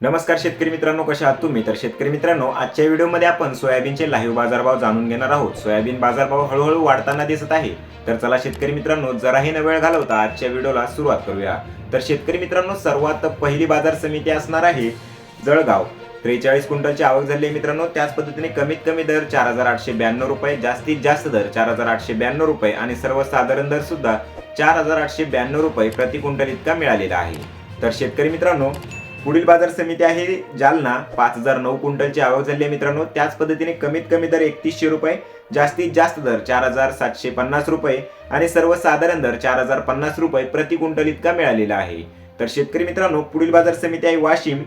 नमस्कार शेतकरी मित्रांनो कशा आहात तुम्ही? तर शेतकरी मित्रांनो आजच्या व्हिडिओमध्ये आपण सोयाबीनचे लाईव्ह बाजारभाव जाणून घेणार आहोत. सोयाबीन बाजारभाव हळूहळू वाढताना दिसत आहे. तर चला शेतकरी मित्रांनो जराही न वेळ घालवता आजच्या व्हिडिओला सुरुवात करूया. तर शेतकरी मित्रांनो सर्वात पहिली बाजार समिती असणार आहे जळगाव. त्रेचाळीस क्विंटलची आवक झाली आहे मित्रांनो. त्याच पद्धतीने कमीत कमी दर चार हजार आठशे ब्याण्णव रुपये जास्तीत जास्त दर चार हजार आठशे ब्याण्णव रुपये आणि सर्वसाधारण दर सुद्धा चार हजार आठशे ब्याण्णव रुपये प्रति क्विंटल इतका मिळालेला आहे. तर शेतकरी मित्रांनो पुढील बाजार समिती आहे जालना. पाच हजार नऊ क्विंटलची आवक झाली आहे मित्रांनो. त्याच पद्धतीने कमीत कमी दर एकतीसशे रुपये जास्तीत जास्त दर चार हजार सातशे पन्नास रुपये आणि सर्वसाधारण दर चार हजार पन्नास रुपये प्रति क्विंटल इतका मिळालेला आहे. तर शेतकरी मित्रांनो पुढील बाजार समिती आहे वाशिम.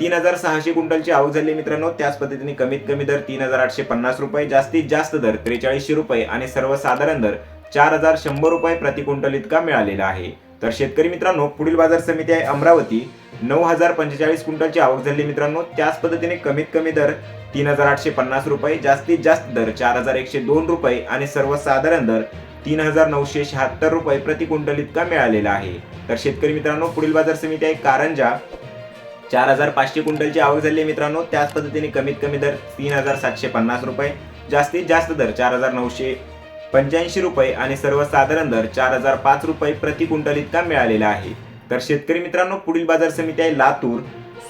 तीन हजार सहाशे क्विंटलची आवक झाली मित्रांनो. त्याच पद्धतीने कमीत कमी दर तीन हजार आठशे पन्नास रुपये जास्तीत जास्त दर त्रेचाळीसशे रुपये आणि सर्वसाधारण दर चार हजार शंभर रुपये प्रति क्विंटल इतका मिळालेला आहे. तर शेतकरी मित्रांनो पुढील बाजार समिती आहे अमरावती. नऊ हजार पंचेचाळीस क्विंटलची आवक झाली मित्रांनो. त्याच पद्धतीने कमीत कमी दर तीन हजार आठशे पन्नास रुपये जास्तीत जास्त दर चार हजार एकशे दोन रुपये आणि सर्वसाधारण दर तीन हजार नऊशे शहात्तर रुपये प्रति क्विंटल इतका मिळालेला आहे. तर शेतकरी मित्रांनो पुढील बाजार समिती आहे कारंजा. चार हजार पाचशे क्विंटलची आवक झाली आहे मित्रांनो. त्याच पद्धतीने कमीत कमी दर तीन हजार सातशे पन्नास रुपये जास्तीत जास्त दर चार हजार नऊशे पंच्याऐंशी रुपये आणि सर्वसाधारण दर चार हजार पाच रुपये प्रति क्विंटल इतका मिळालेला आहे. तर शेतकरी मित्रांनो पुढील बाजार समिती आहे लातूर.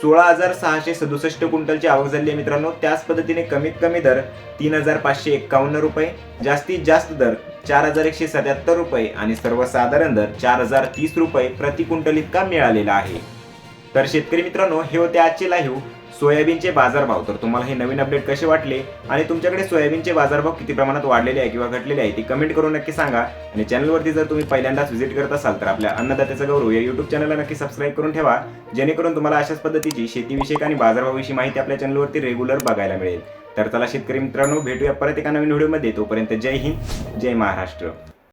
सोळा हजार सहाशे सदुसष्ट क्विंटलची आवक झाली आहे मित्रांनो. त्याच पद्धतीने कमीत कमी दर तीन हजार पाचशे एक्कावन्न रुपये जास्तीत जास्त दर चार हजार एकशे सत्याहत्तर रुपये आणि सर्वसाधारण दर चार हजार तीस रुपये प्रति क्विंटल इतका मिळालेला आहे. तर शेतकरी मित्रांनो हे होते आजचे लाईव्ह सोयाबीनचे बाजारभाव. तर तुम्हाला हे नवीन अपडेट कसे वाटले? आणि तुमच्याकडे सोयाबीनचे बाजारभाव किती प्रमाणात वाढलेले आहे किंवा घटलेले आहे ते कमेंट करून नक्की सांगा. आणि चॅनलवरती जर तुम्ही पहिल्यांदाच व्हिजिट करत असाल तर आपल्या अन्नदात्याचा गौरव या युट्यूब चॅनलला नक्की सबस्क्राईब करून ठेवा. जेणेकरून तुम्हाला अशाच पद्धतीची शेतीविषयक आणि बाजारभावाविषयी माहिती आपल्या चॅनलवरती रेग्युलर बघायला मिळेल. तर चला शेतकरी मित्रांनो भेटूया परत एका नवीन व्हिडिओमध्ये तोपर्यंत जय हिंद जय महाराष्ट्र.